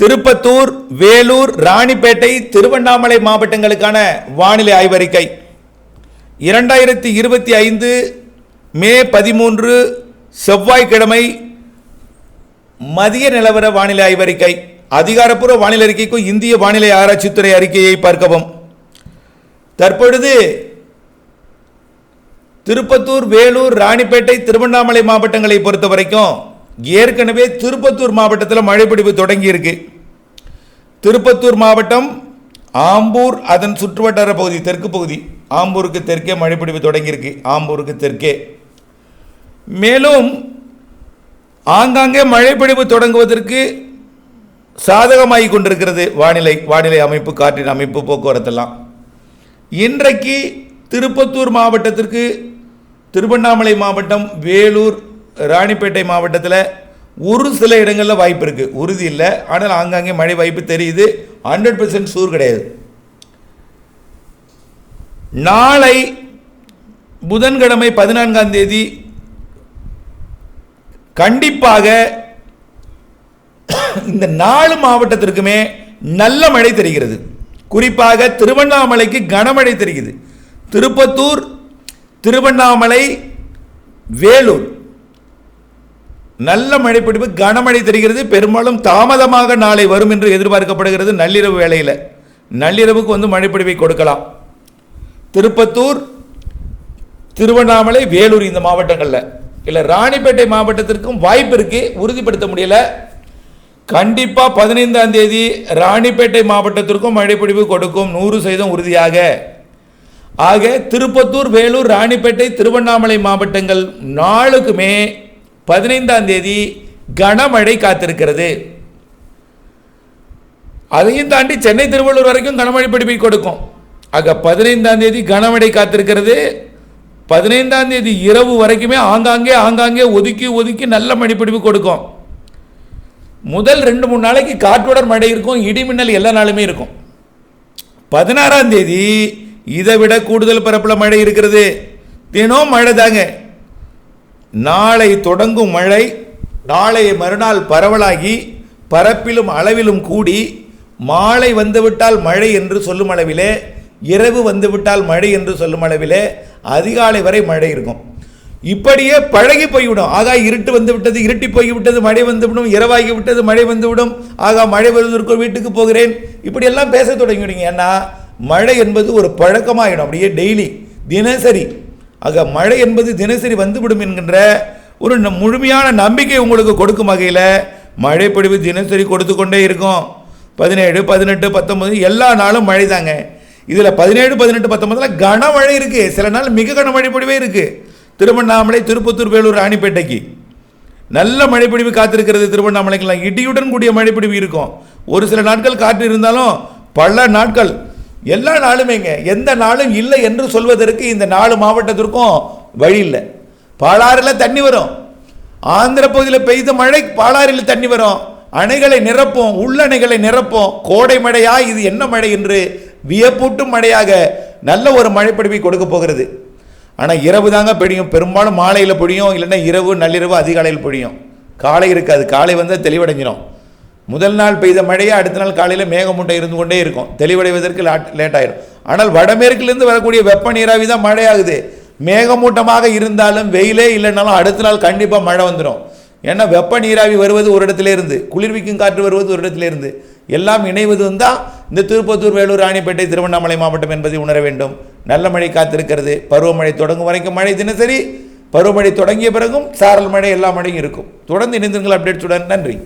திருப்பத்தூர் வேலூர் ராணிப்பேட்டை திருவண்ணாமலை மாவட்டங்களுக்கான வானிலை ஆய்வறிக்கை. இரண்டாயிரத்தி இருபத்தி ஐந்து மே பதிமூன்று செவ்வாய்க்கிழமை மதிய நிலவர வானிலை ஆய்வறிக்கை. அதிகாரப்பூர்வ வானிலை அறிக்கைக்கும் இந்திய வானிலை ஆராய்ச்சித்துறை அறிக்கையை பார்க்கவும். தற்பொழுது திருப்பத்தூர் வேலூர் ராணிப்பேட்டை திருவண்ணாமலை மாவட்டங்களை பொறுத்த வரைக்கும் ஏற்கனவே திருப்பத்தூர் மாவட்டத்தில் மழைப்பிடிப்பு தொடங்கியிருக்கு. திருப்பத்தூர் மாவட்டம் ஆம்பூர் அதன் சுற்றுவட்டார பகுதி தெற்கு பகுதி ஆம்பூருக்கு தெற்கே மழைப்பிடிப்பு தொடங்கியிருக்கு. ஆம்பூருக்கு தெற்கே. மேலும் ஆங்காங்கே மழைப்பிடிப்பு தொடங்குவதற்கு சாதகமாகி கொண்டிருக்கிறது வானிலை வானிலை அமைப்பு காற்றின் அமைப்பு போக்குவரத்தெல்லாம். இன்றைக்கு திருப்பத்தூர் மாவட்டத்திற்கு திருவண்ணாமலை மாவட்டம் வேலூர் ராணிப்பேட்டை மாவட்டத்தில் ஒரு சில இடங்களில் வாய்ப்பு இருக்குது உறுதி இல்லை. ஆனால் ஆங்காங்கே மழை வாய்ப்பு தெரியுது. ஹண்ட்ரட் பர்சன்ட் சூர் கிடையாது. நாளை புதன்கிழமை பதினான்காம் தேதி கண்டிப்பாக இந்த நாலு மாவட்டத்திற்குமே நல்ல மழை தெரிகிறது. குறிப்பாக திருவண்ணாமலைக்கு கனமழை தெரிகிறது. திருப்பத்தூர் திருவண்ணாமலை வேலூர். நல்ல மழைப்பிடிப்பு கனமழை தெரிகிறது. பெரும்பாலும் தாமதமாக நாளை வரும் என்று எதிர்பார்க்கப்படுகிறது நள்ளிரவு வேளையில். நள்ளிரவுக்கு வந்து மழைப்பிடிப்பை கொடுக்கலாம். திருப்பத்தூர் திருவண்ணாமலை வேலூர் இந்த மாவட்டங்களில். இல்லை ராணிப்பேட்டை மாவட்டத்திற்கும் வாய்ப்பு இருக்கு உறுதிப்படுத்த முடியல. கண்டிப்பாக பதினைந்தாம் தேதி ராணிப்பேட்டை மாவட்டத்திற்கும் மழைப்பிடிப்பு கொடுக்கும். நூறு சதவீதம் உறுதியாக. ஆக திருப்பத்தூர் வேலூர் ராணிப்பேட்டை திருவண்ணாமலை மாவட்டங்கள் நாளுக்குமே பதினைந்தாம் தேதி கனமழை காத்திருக்கிறது. அதையும் தாண்டி சென்னை திருவள்ளூர் வரைக்கும் கனமழை பிடிப்பை கொடுக்கும். ஆக பதினைந்தாம் தேதி கனமழை காத்திருக்கிறது. பதினைந்தாம் தேதி இரவு வரைக்குமே ஆங்காங்கே ஆங்காங்கே ஒதுக்கி ஒதுக்கி நல்ல மழைப்பிடிப்பு கொடுக்கும். முதல் ரெண்டு மூணு நாளைக்கு காற்றுடர் மழை இருக்கும் இடி மின்னல் எல்லா நாளுமே இருக்கும். பதினாறாம் தேதி இதை விட கூடுதல் பரப்பில் மழை இருக்கிறது. தினம் மழை தாங்க நாளை தொடங்கும் மழை நாளை மறுநாள் பரவலாகி பரப்பிலும் அளவிலும் கூடி மாலை வந்துவிட்டால் மழை என்று சொல்லும் அளவிலே இரவு வந்துவிட்டால் மழை என்று சொல்லும் அளவிலே அதிகாலை வரை மழை இருக்கும். இப்படியே பழகி போய்விடும். ஆகா இருட்டு வந்து விட்டது இருட்டி போய்விட்டது மழை வந்துவிடும் இரவாகி விட்டது மழை வந்துவிடும். ஆகா மழை வருவதற்கு வீட்டுக்கு போகிறேன். இப்படியெல்லாம் பேச தொடங்கிவிடுங்க. ஏன்னா மழை என்பது ஒரு பழக்கமாகிடும் அப்படியே டெய்லி தினசரி ஆக மழை என்பது தினசரி வந்துவிடும் என்கின்ற ஒரு முழுமையான நம்பிக்கை உங்களுக்கு கொடுக்கும் வகையில் மழை பொழிவு தினசரி கொடுத்து கொண்டே இருக்கும். பதினேழு பதினெட்டு பத்தொம்பது எல்லா நாளும் மழை தாங்க. இதில் பதினேழு பதினெட்டு பத்தொன்பதில் கனமழை இருக்குது சில நாள் மிக கனமழை பொழிவே இருக்குது திருவண்ணாமலை திருப்பத்தூர் வேலூர் ராணிப்பேட்டைக்கு. நல்ல மழைப்பிடிவு காத்திருக்கிறது திருவண்ணாமலைக்கெல்லாம். இடியுடன் கூடிய மழைப்பிடிவு இருக்கும். ஒரு சில நாட்கள் காற்று இருந்தாலும் பல நாட்கள் எல்லா நாளுமேங்க. எந்த நாளும் இல்லை என்று சொல்வதற்கு இந்த நாலு மாவட்டத்திற்கும் வழி இல்லை. பாலாறில் தண்ணி வரும். ஆந்திர பகுதியில் பெய்த மழை பாலாறில் தண்ணி வரும். அணைகளை நிரப்போம் உள்ளணைகளை நிரப்போம். கோடை மழையா இது என்ன மழை என்று வியப்பூட்டும் மழையாக நல்ல ஒரு மழைப்பிடிவை கொடுக்க போகிறது. ஆனால் இரவு தாங்க பிடியும் பெரும்பாலும் மாலையில் பிடியும் இல்லைன்னா இரவு நள்ளிரவு அதிகாலையில் பிடியும் காலை இருக்காது. காலை வந்தால் தெளிவடைஞ்சிடும் முதல் நாள் பெய்த மழையே அடுத்த நாள் காலையில் மேகமூட்டை இருந்து கொண்டே இருக்கும். தெளிவடைவதற்கு லேட் லேட் ஆயிடும் ஆனால் வடமேற்கிலிருந்து வரக்கூடிய வெப்ப நீராவி தான் மழையாகுது. மேகமூட்டமாக இருந்தாலும் வெயிலே இல்லைனாலும் அடுத்த நாள் கண்டிப்பாக மழை வந்துடும் ஏன்னா வெப்ப நீராவி வருவது ஒரு இடத்துலேருந்து குளிர்விக்கும் காற்று வருவது ஒரு இடத்துலேருந்து எல்லாம் இணைவது வந்தால் இந்த திருப்பத்தூர் வேலூர் ராணிப்பேட்டை திருவண்ணாமலை மாவட்டம் என்பதை உணர வேண்டும். நல்ல மழை காத்திருக்கிறது. பருவமழை தொடங்கும் வரைக்கும் மழை தினசரி. பருவமழை தொடங்கிய பிறகும் சாரல் மழை எல்லா மழையும் இருக்கும். தொடர்ந்து இணைந்திருங்கள் அப்டேட்ஸுடன் நன்றி.